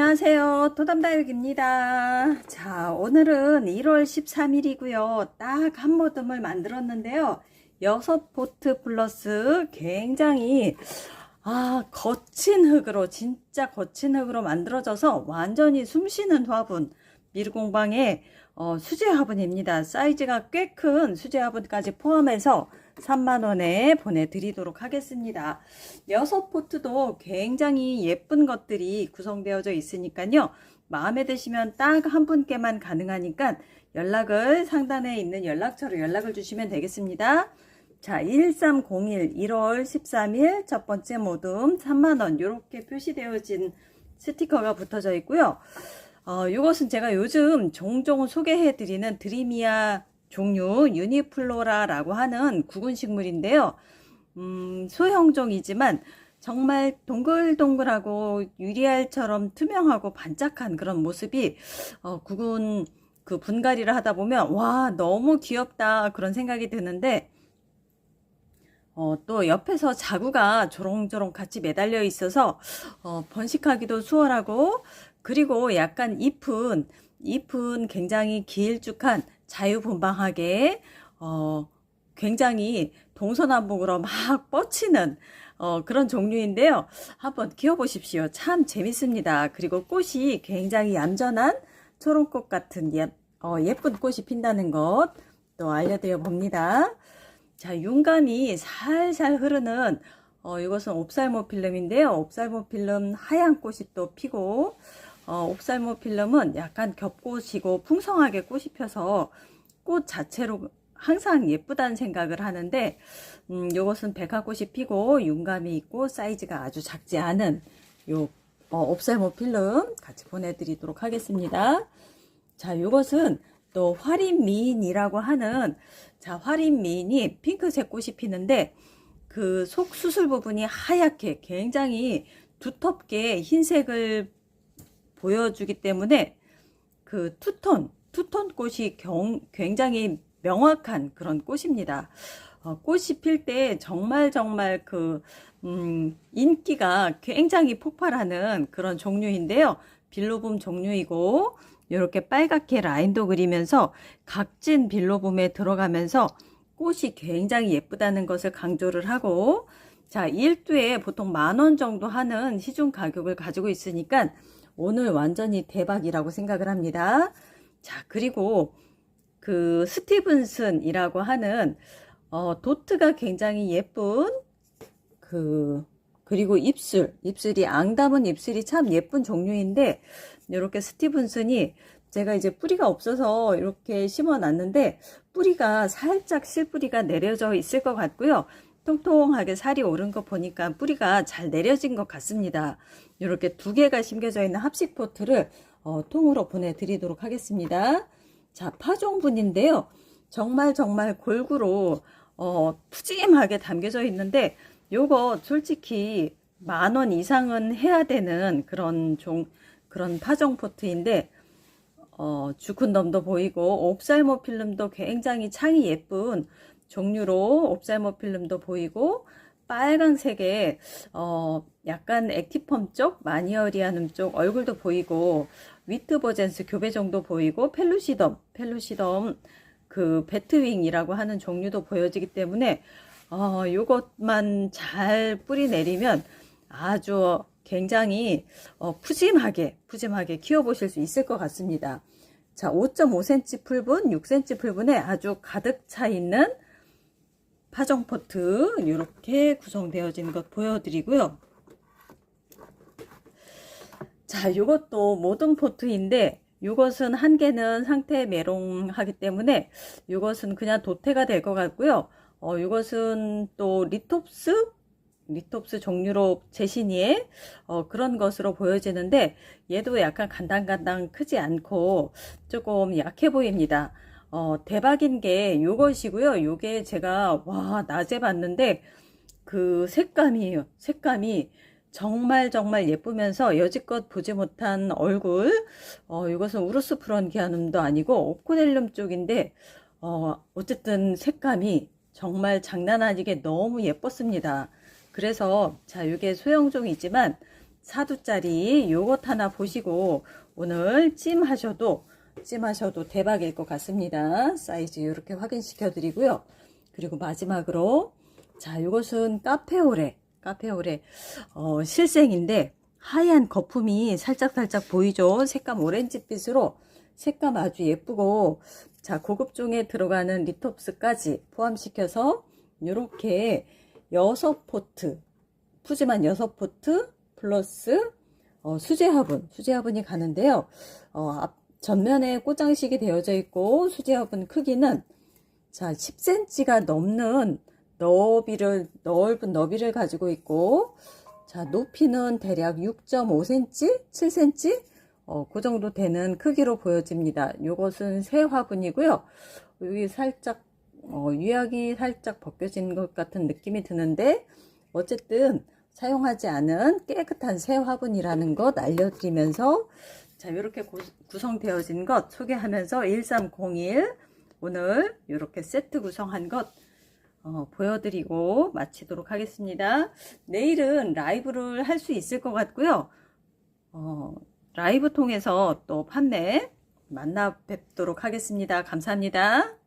안녕하세요. 도담다육입니다. 자, 오늘은 1월 13일이고요. 딱 한 모듬을 만들었는데요. 여섯 포트 플러스 굉장히 아, 거친 흙으로 진짜 거친 흙으로 만들어져서 완전히 숨쉬는 화분 미르공방의 어, 수제 화분입니다. 사이즈가 꽤 큰 수제 화분까지 포함해서 3만원에 보내드리도록 하겠습니다. 여섯 포트도 굉장히 예쁜 것들이 구성되어져 있으니까요. 마음에 드시면 딱 한 분께만 가능하니까 연락을 상단에 있는 연락처로 연락을 주시면 되겠습니다. 자, 1301 1월 13일 첫 번째 모듬 3만원 이렇게 표시되어진 스티커가 붙어져 있고요. 어, 이것은 제가 요즘 종종 소개해드리는 드리미아 종류 유니플로라라고 하는 구근 식물인데요. 음, 소형종이지만 정말 동글동글하고 유리알처럼 투명하고 반짝한 그런 모습이 어, 구근 그 분갈이를 하다 보면 와 너무 귀엽다 그런 생각이 드는데 어, 또 옆에서 자구가 조롱조롱 같이 매달려 있어서 어, 번식하기도 수월하고 그리고 약간 잎은 잎은 굉장히 길쭉한 자유분방하게 어, 굉장히 동서남북으로 막 뻗치는 어, 그런 종류인데요. 한번 키워보십시오. 참 재밌습니다. 그리고 꽃이 굉장히 얌전한 초롱꽃 같은 예, 어, 예쁜 꽃이 핀다는 것 또 알려드려 봅니다. 자, 윤감이 살살 흐르는 어, 이것은 옵살모필름인데요. 옵살모필름 하얀 꽃이 또 피고 어, 옵살모필름은 약간 겹꽃이고 풍성하게 꽃이 펴서 꽃 자체로 항상 예쁘다는 생각을 하는데 음, 이것은 백화꽃이 피고 윤감이 있고 사이즈가 아주 작지 않은 요 어, 옵살모필름 같이 보내드리도록 하겠습니다. 자, 이것은 또 화린미인이라고 하는 자 화린미인이 핑크색 꽃이 피는데 그 속 수술 부분이 하얗게 굉장히 두텁게 흰색을 보여주기 때문에 그 투톤 투톤 꽃이 경, 굉장히 명확한 그런 꽃입니다. 어, 꽃이 필 때 정말 정말 그 음, 인기가 굉장히 폭발하는 그런 종류인데요. 빌로붐 종류이고 이렇게 빨갛게 라인도 그리면서 각진 빌로봄에 들어가면서 꽃이 굉장히 예쁘다는 것을 강조를 하고 자 1두에 보통 만 원 정도 하는 시중 가격을 가지고 있으니까 오늘 완전히 대박이라고 생각을 합니다. 자 그리고 그 스티븐슨이라고 하는 어, 도트가 굉장히 예쁜 그 그리고 입술, 입술이 앙담은 입술이 참 예쁜 종류인데 이렇게 스티븐슨이 제가 이제 뿌리가 없어서 이렇게 심어 놨는데 뿌리가 살짝 실뿌리가 내려져 있을 것 같고요. 통통하게 살이 오른 거 보니까 뿌리가 잘 내려진 것 같습니다. 이렇게 두 개가 심겨져 있는 합식 포트를 어, 통으로 보내드리도록 하겠습니다. 자, 파종분인데요. 정말 정말 골고루 어, 푸짐하게 담겨져 있는데 요거 솔직히 만 원 이상은 해야 되는 그런 종 그런 파종 포트인데 어, 주큰덤도 보이고 옵살모 필름도 굉장히 창이 예쁜 종류로 옵살모 필름도 보이고 빨간색의 어, 약간 액티펌 쪽 마니어리아눔 쪽 얼굴도 보이고 위트버젠스 교배종도 보이고 펠루시덤 펠루시덤 그 배트윙이라고 하는 종류도 보여지기 때문에 어, 요것만 잘 뿌리 내리면 아주 굉장히 어, 푸짐하게 푸짐하게 키워 보실 수 있을 것 같습니다. 자, 5.5cm 풀분, 6cm 풀분에 아주 가득 차 있는 파종 포트 이렇게 구성되어진 것 보여드리고요. 자, 이것도 모든 포트인데 이것은 한 개는 상태 메롱하기 때문에 이것은 그냥 도태가 될 것 같고요. 어, 이것은 또 리톱스 리톱스 종류로 제시니에 어, 그런 것으로 보여지는데 얘도 약간 간당간당 크지 않고 조금 약해 보입니다. 어, 대박인 게 요것이고요. 요게 제가 와 낮에 봤는데 그 색감이 색감이 정말 정말 예쁘면서 여지껏 보지 못한 얼굴 어, 이것은 우루스 프론기아눔도 아니고 옵코넬륨 쪽인데 어, 어쨌든 색감이 정말 장난 아니게 너무 예뻤습니다. 그래서 자 이게 소형종이지만 4두짜리 요것 하나 보시고 오늘 찜하셔도 찜하셔도 대박일 것 같습니다. 사이즈 이렇게 확인시켜 드리고요. 그리고 마지막으로 자 요것은 카페오레 카페오레 어, 실생인데 하얀 거품이 살짝살짝 보이죠? 색감 오렌지빛으로 색감 아주 예쁘고 자 고급종에 들어가는 리톱스까지 포함시켜서 이렇게 여섯 포트 푸짐한 여섯 포트 플러스 어, 수제 화분 수제 화분이 가는데요 어, 앞 전면에 꽃장식이 되어져 있고 수제 화분 크기는 자 10cm가 넘는 너비를 넓은 너비를 가지고 있고 자 높이는 대략 6.5cm 7cm 어, 그 정도 되는 크기로 보여집니다. 요것은 새 화분이고요. 여기 살짝 어, 유약이 살짝 벗겨진 것 같은 느낌이 드는데 어쨌든 사용하지 않은 깨끗한 새 화분이라는 것 알려드리면서 자 이렇게 구성되어진 것 소개하면서 1301 오늘 이렇게 세트 구성한 것 어, 보여드리고 마치도록 하겠습니다. 내일은 라이브를 할 수 있을 것 같고요. 어, 라이브 통해서 또 판매 만나 뵙도록 하겠습니다. 감사합니다.